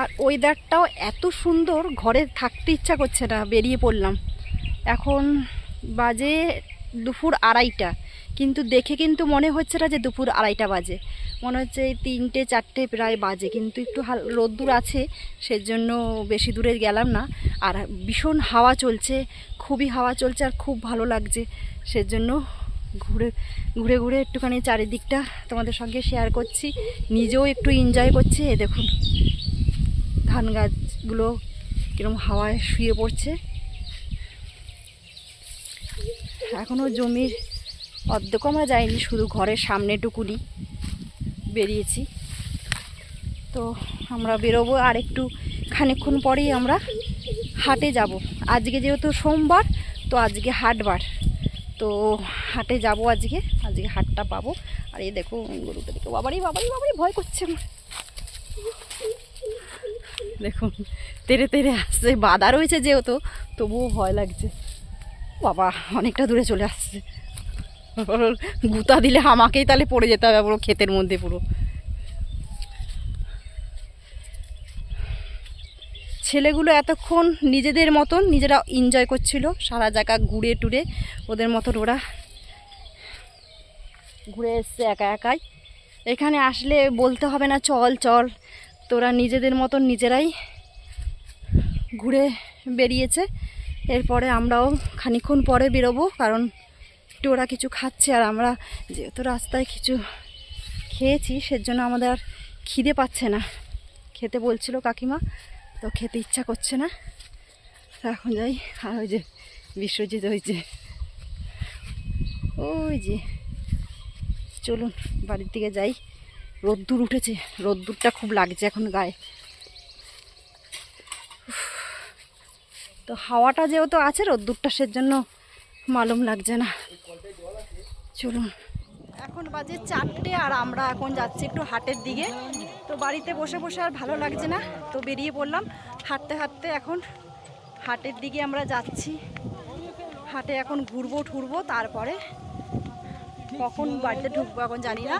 আর ওয়েদারটাও এত সুন্দর, ঘরে থাকতে ইচ্ছা করছে না, বেরিয়ে পড়লাম। এখন বাজে দুপুর আড়াইটা, কিন্তু দেখে কিন্তু মনে হচ্ছে না যে দুপুর আড়াইটা বাজে। মনে হচ্ছে তিনটে, চারটে প্রায় বাজে, কিন্তু একটু রোদ্দুর আছে, সেজন্য বেশি দূরে গেলাম না। আর ভীষণ হাওয়া চলছে, খুবই হাওয়া চলছে আর খুব ভালো লাগছে, সেজন্য ঘুরে ঘুরে ঘুরে একটুখানি চারিদিকটা তোমাদের সঙ্গে শেয়ার করছি। নিজেও একটু এনজয় করছি এ দেখুন। ধান গাছগুলো কিরম হাওয়ায় শুয়ে পড়ছে। এখনও জমির অর্ধেক আমরা যাইনি, শুধু ঘরের সামনেটুকুনি বেরিয়েছি। তো আমরা বেরোবো আর একটু খানিকক্ষণ পরেই আমরা হাটে যাব। আজকে যেহেতু সোমবার, তো আজকে হাটবার। তো হাটে যাব আজকে আজকে হাটটা পাবো। আর এই দেখো গরুটা দেখো বাবারই বাবারই বাবারই ভয় করছে আমার। দেখুন, তেরে তেরে আসছে, বাধা রয়েছে যেহেতু, তবুও ভয় লাগছে। বাবা, অনেকটা দূরে চলে আসছে। গুতা দিলে আমাকেই তাহলে পড়ে যেতে হবে পুরো ক্ষেতের মধ্যে পুরো। ছেলেগুলো এতক্ষণ নিজেদের মতন, নিজেরা এনজয় করছিল, সারা জায়গা ঘুরে টুরে, ওদের মতন ওরা ঘুরে এসছে একা একাই। এখানে আসলে বলতে হবে না, চল চল। তোরা নিজেদের মতন নিজেরাই ঘুরে বেরিয়েছে। এরপরে আমরাও খানিকক্ষণ পরে বেরোবো, কারণ একটু ওরা কিছু খাচ্ছে আর আমরা যেহেতু রাস্তায় কিছু খেয়েছি, সেজন্য আমাদের আর খিদে পাচ্ছে না। খেতে বলছিল কাকিমা, তো খেতে ইচ্ছা করছে না। এখন যাই, আর ওই যে বিশ্বজিৎ ওই যে ওই যে, চলুন, বাড়ির দিকে যাই। রোদ্দুর উঠেছে, রোদ্দুরটা খুব লাগছে এখন গায়ে। তো হাওয়াটা যেহেতু আছে, রোদ্দুরটা সেজন্য মালুম লাগছে না। চলুন। এখন বাজে চারটে আর আমরা এখন যাচ্ছি একটু হাটের দিকে। তো বাড়িতে বসে বসে আর ভালো লাগছে না, তো বেরিয়ে পড়লাম। হাঁটতে হাঁটতে এখন হাটের দিকে আমরা যাচ্ছি। হাটে এখন ঘুরবো, ঠুরবো, তারপরে কখন বাড়িতে ঢুকবো এখন জানি না,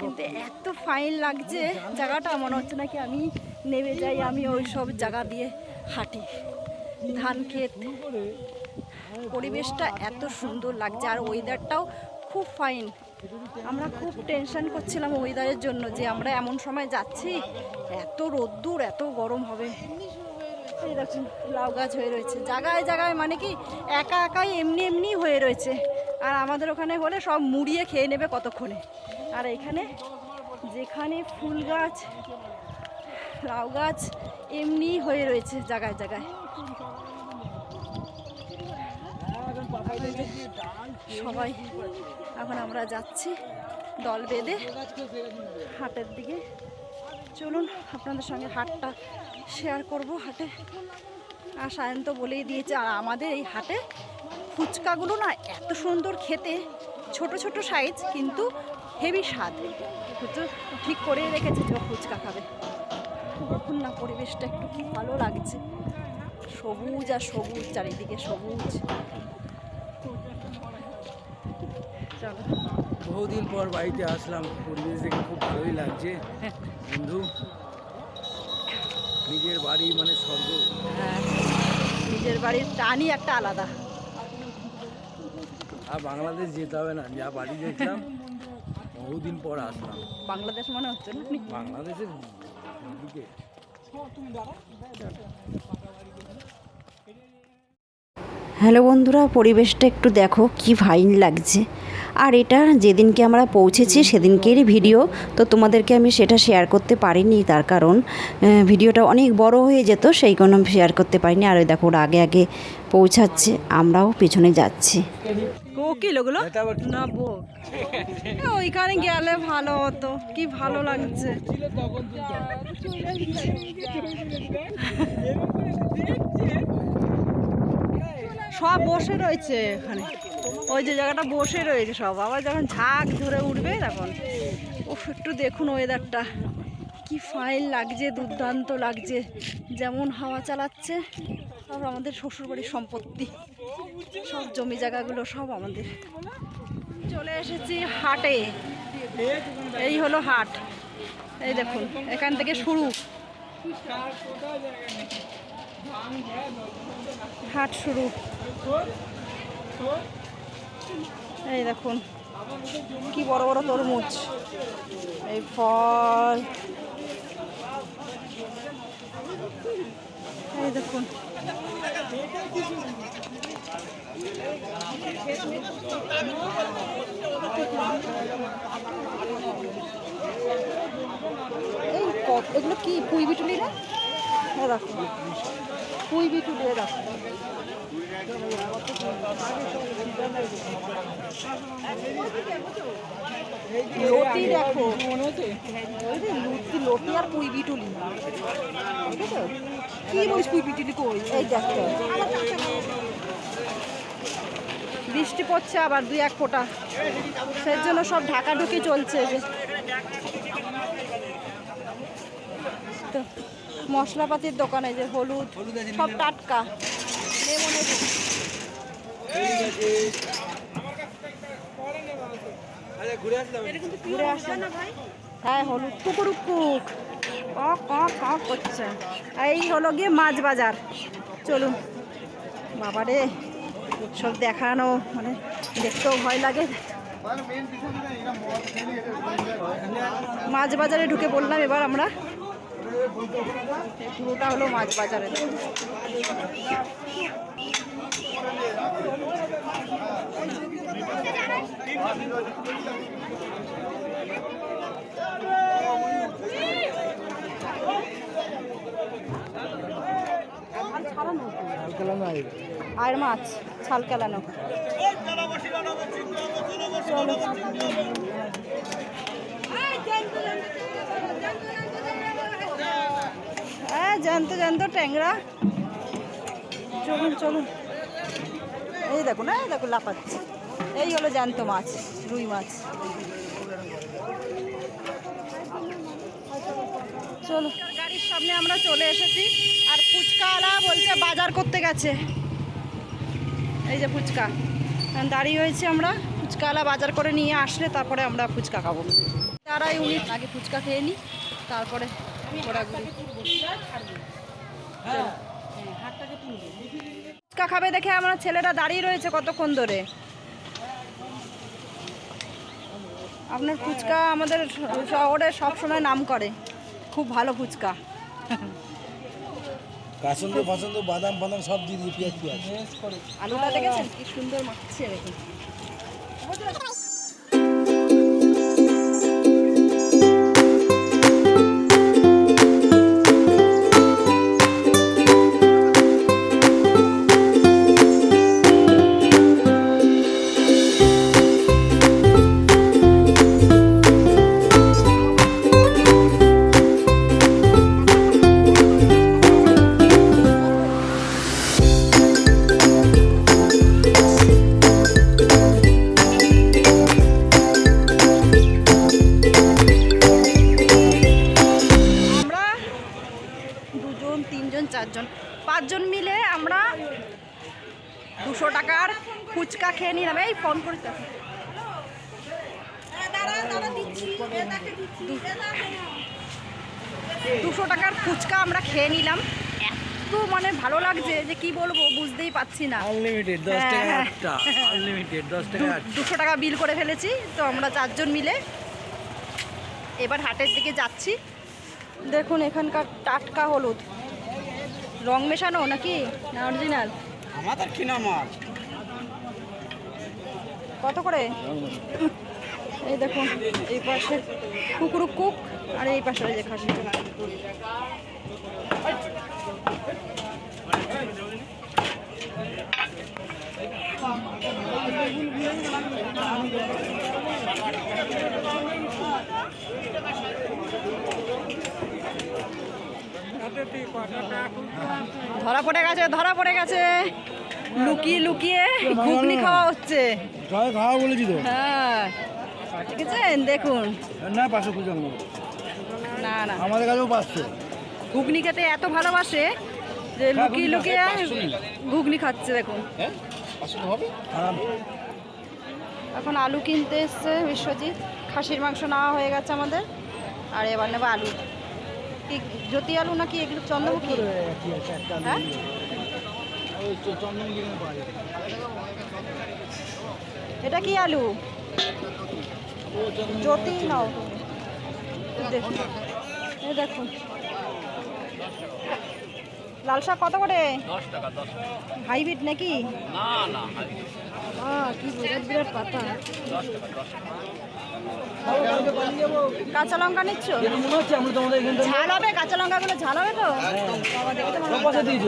কিন্তু এত ফাইন লাগছে, জায়গাটা মনে হচ্ছে নাকি আমি নেমে যাই, আমি ওই সব জায়গা দিয়ে হাঁটি। ধান ক্ষেত। পরিবেশটা এত সুন্দর লাগছে, আর ওয়েদারটাও খুব ফাইন আমরা খুব টেনশন করছিলাম ওয়েদারের জন্য যে আমরা এমন সময় যাচ্ছি, এত রোদ্দুর, এত গরম হবে। এই দেখুন, লাউ গাছ হয়ে রয়েছে। জায়গায় জায়গায় মানে কি, একা একাই এমনি এমনি হয়ে রয়েছে। আর আমাদের ওখানে হলে সব মুড়িয়ে খেয়ে নেবে কতক্ষণে। আর এখানে যেখানে ফুল গাছ, লাউ গাছ, এমনি হয়ে রয়েছে জায়গায় জায়গায়। সবাই, এখন আমরা যাচ্ছি দল বেঁধে হাটের দিকে। চলুন, আপনাদের সঙ্গে হাটটা শেয়ার করব হাটে। আর সায়ন তো বলেই দিয়েছে, আর আমাদের এই হাটে ফুচকাগুলো না এত সুন্দর খেতে। ছোট ছোট সাইজ কিন্তু হেভি স্বাদ। তো ঠিক করেই রেখেছে যে ফুচকা খাবে। দেখুন না পরিবেশটা একটু কি ভালো লাগছে। সবুজ আর সবুজ, চারিদিকে সবুজ। বহুদিন পর বাড়িতে আসলাম, পরিবেশ দেখে খুব ভালোই লাগছে। বন্ধু নিজের বাড়ি মানে স্বর্গ? হ্যাঁ নিজের বাড়ির টানই একটা আলাদা। আর বাংলাদেশ যেতে হবে না যা বাড়ি দেখলাম বহুদিন পর আসলাম। বাংলাদেশ মনে হচ্ছে না? বাংলাদেশের দিকে। হ্যালো বন্ধুরা পরিবেশটা একটু দেখো কি ফাইন লাগছে। আর এটা যেদিনকে আমরা পৌঁছেছি সেদিনকেরই ভিডিও তো তোমাদেরকে আমি সেটা শেয়ার করতে পারিনি তার কারণ ভিডিওটা অনেক বড় হয়ে যেত সেই কারণে আমি শেয়ার করতে পারিনি। আর ওই দেখো ওরা আগে আগে পৌঁছাচ্ছে আমরাও পেছনে যাচ্ছি। কোকিল ওগুলো না বক ওইখানে গেলে ভালো হতো কি ভালো লাগছে। সব বসে রয়েছে এখানে। ওই যে জায়গাটা বসে রয়েছে সব। আবার যখন ঝাঁক ধরে উঠবে তখন। উফ, একটু দেখুন ওয়েদারটা কি ফাইন লাগছে, দুর্দান্ত লাগছে। যেমন হাওয়া চালাচ্ছে, সব আমাদের শ্বশুরবাড়ির সম্পত্তি। সব জমি জায়গাগুলো সব আমাদের। চলে এসেছি হাটে। এই হলো হাট। এই দেখুন, এখান থেকে শুরু। হাট শুরু। এই দেখুন, কি বড় বড় তরমুজ। এই ফল। এই দেখুন। এই কত এগুলো কি, পুই বিটুলি না হ্যাঁ পুই বিটুলি এ দেখো লতি দেখো। লতি লতি আর পুই বিটুলি দেখেছ? কি বলিস পুই বৃষ্টি পড়ছে আবার দুই এক ফোঁটা। সেই জন্য সব ঢাকাঢুকি চলছে। যে তো মশলাপাতির দোকানে যে হলুদ, সব টাটকা। হ্যাঁ হলুদ কুকুর কুক করছে। এই হলো গিয়ে মাছ বাজার। চলুন। বাবারে সব দেখানো মানে দেখতেও ভয় লাগে। মাছ বাজারে ঢুকে বললাম এবার আমরা। পুরোটা হলো মাছ বাজারে। আর মাছ ছাল কেলানো। চলো জ্যান্ত জ্যান্ত ট্যাংরা। চলুন চলুন। এই দেখুন এই দেখুন লাফাচ্ছে। এই হলো জ্যান্ত মাছ রুই মাছ। চলো। গাড়ির সামনে আমরা চলে এসেছি আর ফুচকাওয়ালা বলছে বাজার করতে গেছে। এই যে ফুচকা। দাঁড়িয়ে হয়েছে আমরা ফুচকাওয়ালা বাজার করে নিয়ে আসলে তারপরে আমরা ফুচকা খাব। তারাই উনি আগে ফুচকা খেয়ে নিই তারপরে ঘোরাঘুরি ফুচকা খাবে দেখে আমার ছেলেরা দাঁড়িয়ে রয়েছে কতক্ষণ ধরে? আপনার ফুচকা আমাদের শহরে সবসময় নাম করে। খুব ভালো ফুচকা। কাসন্দ ফাসন্দ বাদাম ফাদাম সব দিয়ে দিয়ে পেঁয়াজ পেঁয়াজ। আলুটা দেখেছেন? কি সুন্দর মাখছে দেখুন। দুজন তিনজন চারজন। পাঁচজন মিলে আমরা দুশো টাকার ফুচকা খেয়ে নিলাম। এই ফোন করে দুশো টাকার ফুচকা আমরা খেয়ে নিলাম। এত মানে ভালো লাগছে যে কি বলব বুঝতেই পারছি না। হ্যাঁ, হ্যাঁ। দুশো টাকা বিল করে ফেলেছি তো আমরা চারজন মিলে এবার হাটের দিকে যাচ্ছি। দেখুন এখানকার টাটকা হলুদ। রং মেশানো নাকি? না অরিজিনাল আমাদের কিনা মাছ কত করে? এই দেখুন এই পাশে কুকুরু কুক আর এই পাশে যে খাসি ধরা পড়ে গেছে ধরা পড়ে গেছে। লুকিয়ে লুকিয়ে ঘুগনি খাওয়া হচ্ছে। জয় খাওয়া বলেছি তো। হ্যাঁ দেখেছেন দেখুন। না খুঁজে না না। আমাদের কাছেও পাঁচশো। ঘুগনি খেতে এত ভালোবাসে যে লুকিয়ে লুকিয়ে ঘুগনি খাচ্ছে দেখুন। হ্যাঁ আরাম এখন আলু কিনতে এসছে বিশ্বজিৎ। খাসির মাংস নেওয়া হয়ে গেছে আমাদের। আর এবার নেব আলু। কি জ্যোতি আলু নাকি এগুলো চন্দ্রমুখী? হ্যাঁ? এটা কি আলু? জ্যোতি নাও দেখুন। দেখুন। লাল শাক কত করে? হাইব্রিড নাকি? না না কি বিরাট বিরাট পাতা। কাঁচা লঙ্কা নিচ্ছ? এটা মনে হচ্ছে আমরা তোমাদের এখান থেকে ঝাল হবে? কাঁচা লঙ্কাগুলো ঝাল হবে তো? দিয়েছ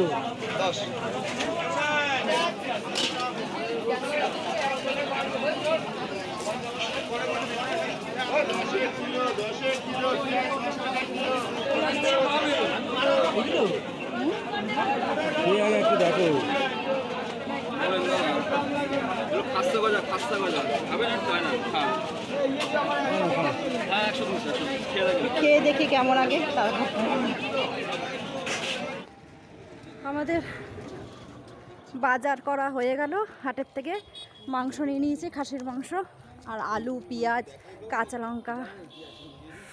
একটু দেখো। খাস্তা গজা খাস্তা গজা। খাবেন একটু হয় না। খেয়ে দেখি কেমন আগে, তারপর। আমাদের বাজার করা হয়ে গেল, হাটের থেকে মাংস নিয়ে নিয়েছি, খাসির মাংস আর আলু, পেঁয়াজ, কাঁচা লঙ্কা,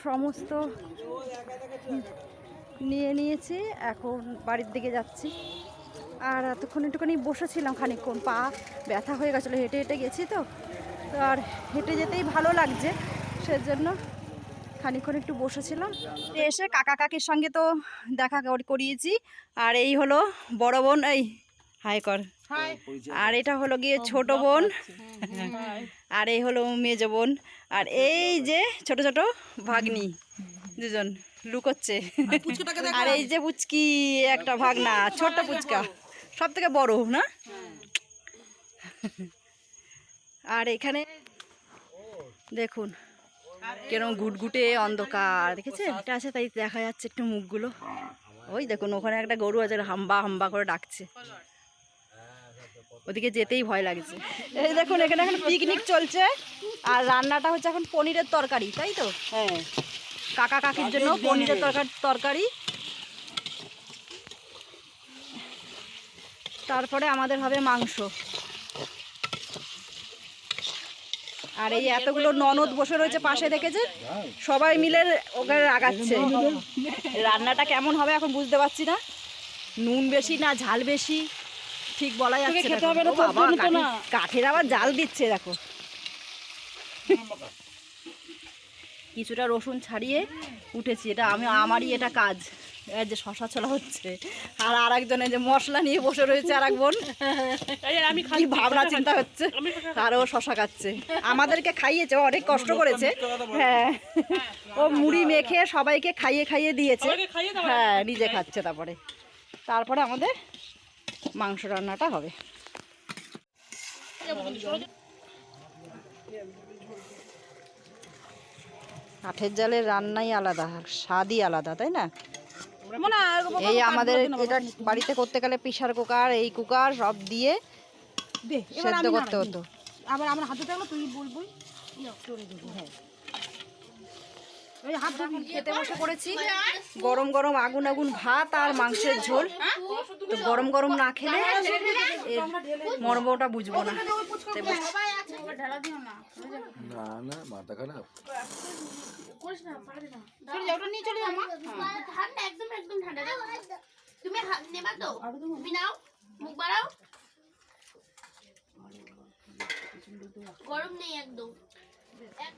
সমস্ত নিয়ে নিয়েছি, এখন বাড়ির দিকে যাচ্ছি। আর এতক্ষণ একটুখানি বসেছিলাম খানিকক্ষণ, পা ব্যথা হয়ে গেছিল, হেঁটে হেঁটে গেছি তো। তো আর হেঁটে যেতেই ভালো লাগছে সেজন্য খানিকক্ষণ একটু বসেছিলাম। এসে কাকা কাকির সঙ্গে তো দেখা কর- করিয়েছি আর এই হলো বড় বোন এই হাই কর। আর এটা হলো গিয়ে ছোট বোন আর এই হলো মেজ বোন আর এই যে ছোট ছোট ভাগ্নি দুজন লুকোচ্ছে। আর এই যে পুচকি একটা ভাগনা ছোট্ট পুচকা সব থেকে বড় না? আর এখানে দেখুন কেরম ঘুটঘুটে অন্ধকার দেখেছেন? এটা আছে তাই দেখা যাচ্ছে একটু মুখগুলো। ওই দেখুন ওখানে একটা গরু আছে হাম্বা হাম্বা করে ডাকছে। ওদিকে যেতেই ভয় লাগছে। এই দেখুন এখানে এখন পিকনিক চলছে। আর রান্নাটা হচ্ছে এখন পনিরের তরকারি তাই তো? হ্যাঁ। কাকা কাকির জন্য পনিরের তরকারি তরকারি। তারপরে আমাদের হবে মাংস। আর এই এতগুলো ননদ বসে রয়েছে পাশে দেখেছে? সবাই মিলে ওকে রাগাচ্ছে। রান্নাটা কেমন হবে এখন বুঝতে পারছি না। নুন বেশি না ঝাল বেশি? ঠিক বলা যাচ্ছে। কাঠের আবার জাল দিচ্ছে দেখো। কিছুটা রসুন ছাড়িয়ে উঠেছি এটা আমি আমারই এটা কাজ। এই যে শশা ছোলা হচ্ছে। আর আর একজনে যে মশলা নিয়ে বসে রয়েছে আর এক বোন কি ভাবনা চিন্তা হচ্ছে? আর ও শশা খাচ্ছে। আমাদেরকে খাইয়েছে অনেক কষ্ট করেছে। হ্যাঁ। ও মুড়ি মেখে সবাইকে খাইয়ে খাইয়ে দিয়েছে। হ্যাঁ নিজে খাচ্ছে তারপরে। তারপরে আমাদের মাংস রান্নাটা হবে। কাঠের জালের রান্নাই আলাদা স্বাদই আলাদা তাই না? এই আমাদের এটা বাড়িতে করতে গেলে প্রেশার কুকার এই কুকার সব দিয়ে সেদ্ধ করতে হতো। আবার আমার হাতে থাকল তুই খেতে বসে গরম গরম আগুন আগুন ভাত আর মাংসের ঝোল। তো গরম গরম না খেলে এর মর্মটা বুঝব না। তাই বস- ঢালা দিও না না না মাথা খারাপ। করিস না পারবি না চলে যাও ওটা নিয়ে চলে যাও মা। ঠান্ডা একদম একদম ঠান্ডা। তুমি নেবা তো। তুমি নাও মুখ বাড়াও। গরম নেই একদম।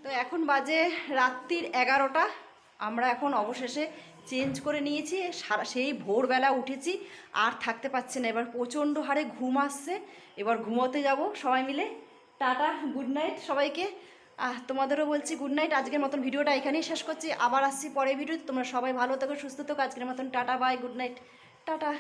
তো এখন বাজে রাত্রির এগারোটা। আমরা এখন অবশেষে চেঞ্জ করে নিয়েছি। সারা সেই ভোরবেলা উঠেছি। আর থাকতে পারছি না। এবার প্রচণ্ড হারে ঘুম আসছে। এবার ঘুমোতে যাব সবাই মিলে। টাটা গুড নাইট সবাইকে। আহ, তোমাদেরও বলছি গুড নাইট আজকের মতন ভিডিওটা এখানেই শেষ করছি। আবার আসছি পরের ভিডিও তোমরা সবাই ভালো থেকো, সুস্থ থেকো। আজকের মতন tata bye good night tata.